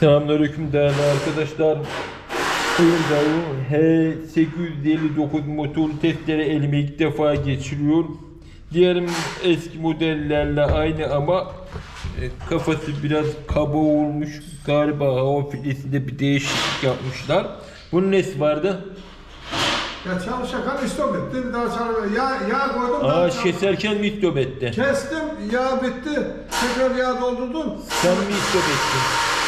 Selamünaleyküm değerli arkadaşlar. Hyundai H859 motorlu testere elime ilk defa geçiriyor. Diğer eski modellerle aynı ama e, kafası biraz kaba olmuş. Galiba hava filesinde bir değişiklik yapmışlar. Bunun nesi vardı? Ya çalışırken istop etti. Bir daha çalış. Yağ, yağ koydum. Aa keserken mi istop etti? Kestim. Yağ bitti. Tekrar yağ doldurdum. Sen mi istop ettin?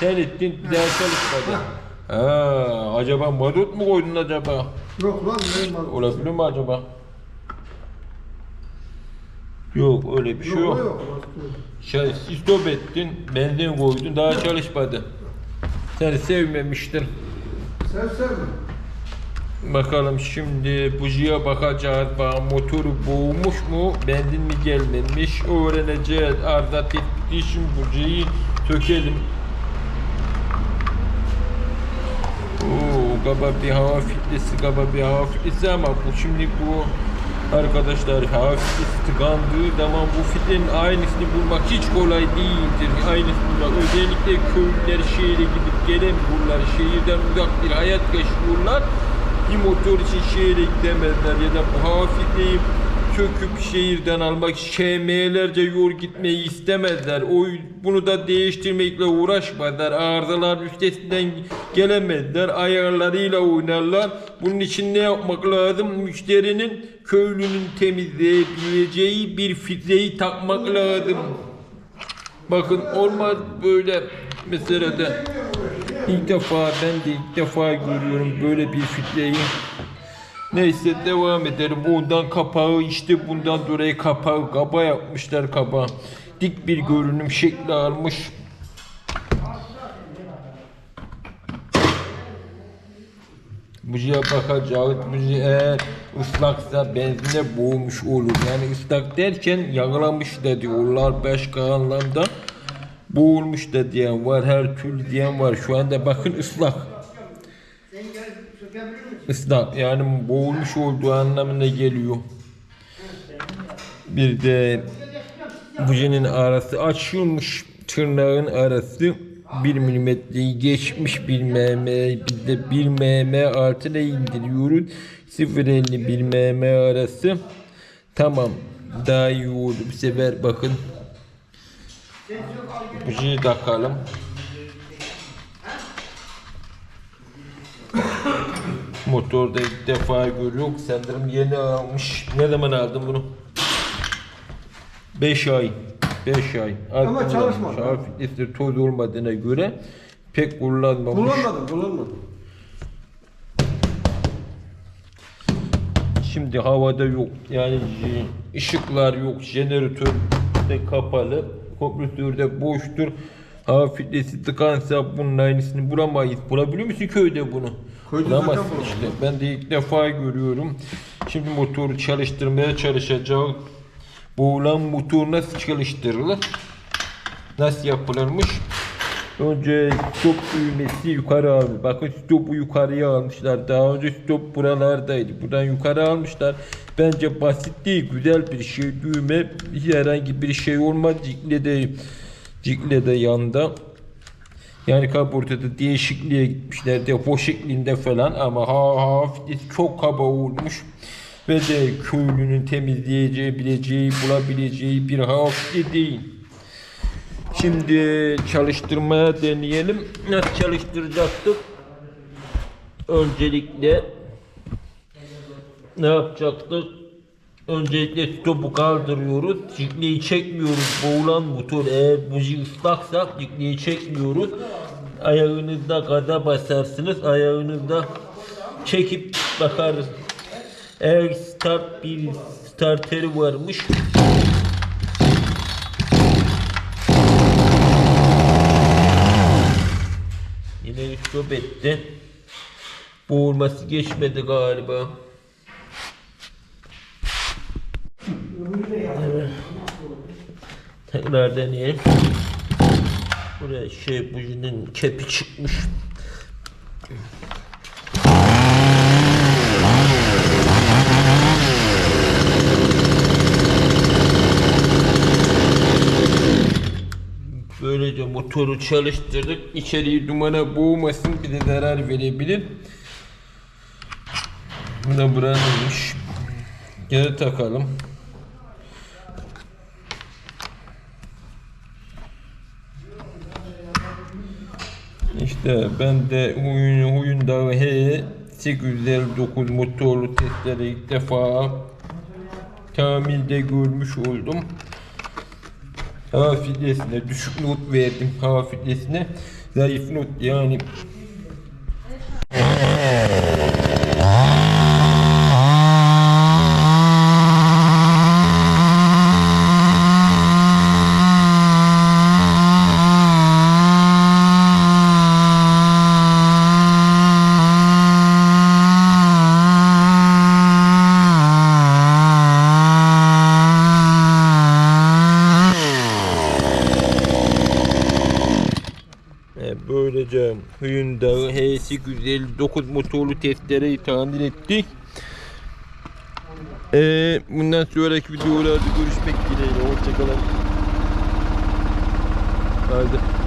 Sen ettin bir daha çalışmadı. Ha, acaba mazot mu koydun acaba? Yok lan benim var. Olabilir mi acaba? Yok öyle bir şey Yok, yok. Şey, stop ettin, benzin koydun daha çalışmadı. Sen sevmemiştin. Sen sevme. Bakalım şimdi bujiye bakacağız. Bak motoru boğmuş mu, benzin mi gelmemiş öğreneceğiz. Arda için bujiyi sökelim. Gaba bir hava filtresi, gaba bir hava filtresi ama bu şimdi bu arkadaşlar hava filtresi tıkandığı zaman bu filtrenin aynısını bulmak hiç kolay değildir. Aynısını bulmak özellikle köylüler şehre gidip gelemiyorlar. Şehirden uzak bir hayat yaşıyorlar. Bir motor için şehre gidemezler ya da bu hava filtreyi söküp şehirden almak şemelerce yol gitmeyi istemezler. O bunu da değiştirmekle uğraşmazlar. Arızalar üstesinden gelemezler. Ayarlarıyla oynarlar. Bunun için ne yapmak lazım? Müşterinin köylünün temizleyebileceği bir filtreyi takmak lazım. Bakın olmaz böyle mesela de ilk defa ben de ilk defa görüyorum böyle bir filtreyi. Neyse devam edelim. Bundan kapağı işte bundan dolayı kapağı kaba yapmışlar kaba. Dik bir görünüm şekli almış. Bujiye bakacağız. Buji eğer ıslaksa benzine boğmuş olur. Yani ıslak derken yağlamış da diyorlar başka anlamda. Boğulmuş da diyen var, her türlü diyen var. Şu anda bakın ıslak. Islak yani boğulmuş olduğu anlamına geliyor. Bir de bujinin arası açılmış. Tırnağın arası 1 milimetreyi geçmiş 1 mm bir de 1 mm altına indiriyoruz. 0.51 mm arası. Tamam. Daha iyi oldu bu sefer bakın. Bujiyi takalım. Motorda ilk defa görüyorum. Sanırım yeni almış. Ne zaman aldın bunu? 5 ay. 5 ay. Ama kullanmış. çalışmadı. Hava filtresi toz olmadığına göre pek kullanmamış. Kullanmadım, kullanmadım. Şimdi havada yok. Yani ışıklar yok. Jeneratör de kapalı. Kompresör de boştur. Hava filtresi tıkansa bunun aynısını bulamayız. Bulabiliyor musun köyde bunu? Bulamazsın zaten işte. Ben de ilk defa görüyorum. Şimdi motoru çalıştırmaya çalışacağım. Boğulan motor nasıl çalıştırılır? Nasıl yapılırmış? Önce stop düğmesi yukarı almış. Bakın stopu yukarıya almışlar. Daha önce stop buralardaydı. Buradan yukarı almışlar. Bence basit değil. Güzel bir şey. Düğme herhangi bir şey olmaz. Cikle de, cikle de yanda. Yani kaportada değişikliğe gitmişler. Depo şeklinde falan ama ha hafif çok kaba olmuş. Ve de köylünün temizleyeceği, bileceği, bulabileceği bir hafif değil. Şimdi çalıştırmaya deneyelim. Nasıl çalıştıracaktık? Öncelikle ne yapacaktık? Öncelikle stopu kaldırıyoruz. Cikleyi çekmiyoruz. Boğulan motor eğer buji ıslaksa cikleyi çekmiyoruz. Ayağınızda gaza basarsınız. Ayağınızda çekip bakarız. Eğer start bir starteri varmış. Yine stop etti. Boğulması geçmedi galiba. Evet. Tekrar deneyelim. Buraya şey bujinin kepi çıkmış. Böyle böylece motoru çalıştırdık. İçeriği dumana boğmasın bir de zarar verebilir. Bu da buranınmış. Geri takalım. İşte ben de huyun, huyunda H 859 motorlu testleri ilk defa tamilde görmüş oldum. Hava filtresine düşük not verdim hava filtresine. Zayıf not yani E, böylece Hyundai H859 motorlu testereyi tamir ettik. E, bundan sonraki videolarda görüşmek dileğiyle. Hoşçakalın. Haydi.